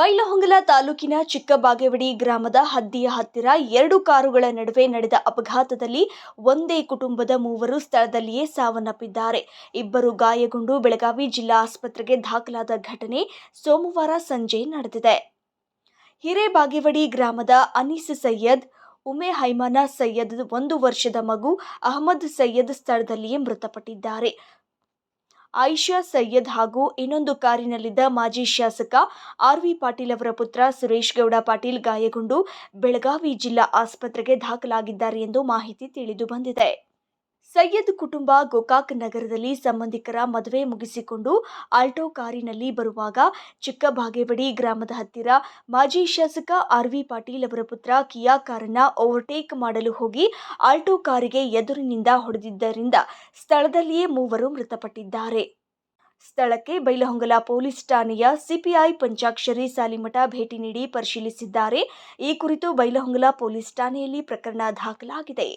ಬೈಲಹೊಂಗಲ ತಾಲೂಕಿನ ಚಿಕ್ಕಬಾಗೇವಡಿ ಗ್ರಾಮದ ಹದ್ದಿಯ ಹತ್ತಿರ ಎರಡು ಕಾರುಗಳ ನಡುವೆ ನಡೆದ ಅಪಘಾತದಲ್ಲಿ ಒಂದೇ ಕುಟುಂಬದ ಮೂವರು ಸ್ಥಳದಲ್ಲಿಯೇ ಸಾವನ್ನಪ್ಪಿದ್ದಾರೆ. ಇಬ್ಬರು ಗಾಯಗೊಂಡು ಬೆಳಗಾವಿ ಜಿಲ್ಲಾ ಆಸ್ಪತ್ರೆಗೆ ದಾಖಲಾದ ಘಟನೆ ಸೋಮವಾರ ಸಂಜೆ ನಡೆದಿದೆ. ಹಿರೇಬಾಗೇವಡಿ ಗ್ರಾಮದ ಅನೀಸ್ ಸೈಯದ್, ಉಮೆ ಹೈಮಾನ ಸೈಯದ್ ಒಂದು ವರ್ಷದ ಮಗು ಅಹಮದ್ ಸೈಯದ್ ಸ್ಥಳದಲ್ಲಿಯೇ ಮೃತಪಟ್ಟಿದ್ದಾರೆ. ಆಯಿಷಾ ಸೈಯದ್ ಹಾಗೂ ಇನ್ನೊಂದು ಕಾರಿನಲ್ಲಿದ್ದ ಮಾಜಿ ಶಾಸಕ ಆರ್ ವಿ ಪಾಟೀಲ್ ಅವರ ಪುತ್ರ ಸುರೇಶ್ ಗೌಡ ಪಾಟೀಲ್ ಗಾಯಗೊಂಡು ಬೆಳಗಾವಿ ಜಿಲ್ಲಾ ಆಸ್ಪತ್ರೆಗೆ ದಾಖಲಾಗಿದ್ದಾರೆ ಎಂದು ಮಾಹಿತಿ ತಿಳಿದು ಬಂದಿದೆ. ಸೈಯದ್ ಕುಟುಂಬ ಗೋಕಾಕ್ ನಗರದಲ್ಲಿ ಸಂಬಂಧಿಕರ ಮದುವೆ ಮುಗಿಸಿಕೊಂಡು ಆಲ್ಟೋ ಕಾರಿನಲ್ಲಿ ಬರುವಾಗ ಚಿಕ್ಕಬಾಗೇವಾಡಿ ಗ್ರಾಮದ ಹತ್ತಿರ ಮಾಜಿ ಶಾಸಕ ಆರ್ ವಿ ಪಾಟೀಲ್ ಅವರ ಪುತ್ರ ಕಿಯಾ ಕಾರನ್ನ ಓವರ್ಟೇಕ್ ಮಾಡಲು ಹೋಗಿ ಆಲ್ಟೋ ಕಾರಿಗೆ ಎದುರಿನಿಂದ ಹೊಡೆದಿದ್ದರಿಂದ ಸ್ಥಳದಲ್ಲಿಯೇ ಮೂವರು ಮೃತಪಟ್ಟಿದ್ದಾರೆ. ಸ್ಥಳಕ್ಕೆ ಬೈಲಹೊಂಗಲ ಪೊಲೀಸ್ ಠಾಣೆಯ ಸಿಪಿಐ ಪಂಚಾಕ್ಷರಿ ಸಾಲಿಮಠ ಭೇಟಿ ನೀಡಿ ಪರಿಶೀಲಿಸಿದ್ದಾರೆ. ಈ ಕುರಿತು ಬೈಲಹೊಂಗಲ ಪೊಲೀಸ್ ಠಾಣೆಯಲ್ಲಿ ಪ್ರಕರಣ ದಾಖಲಾಗಿದೆ.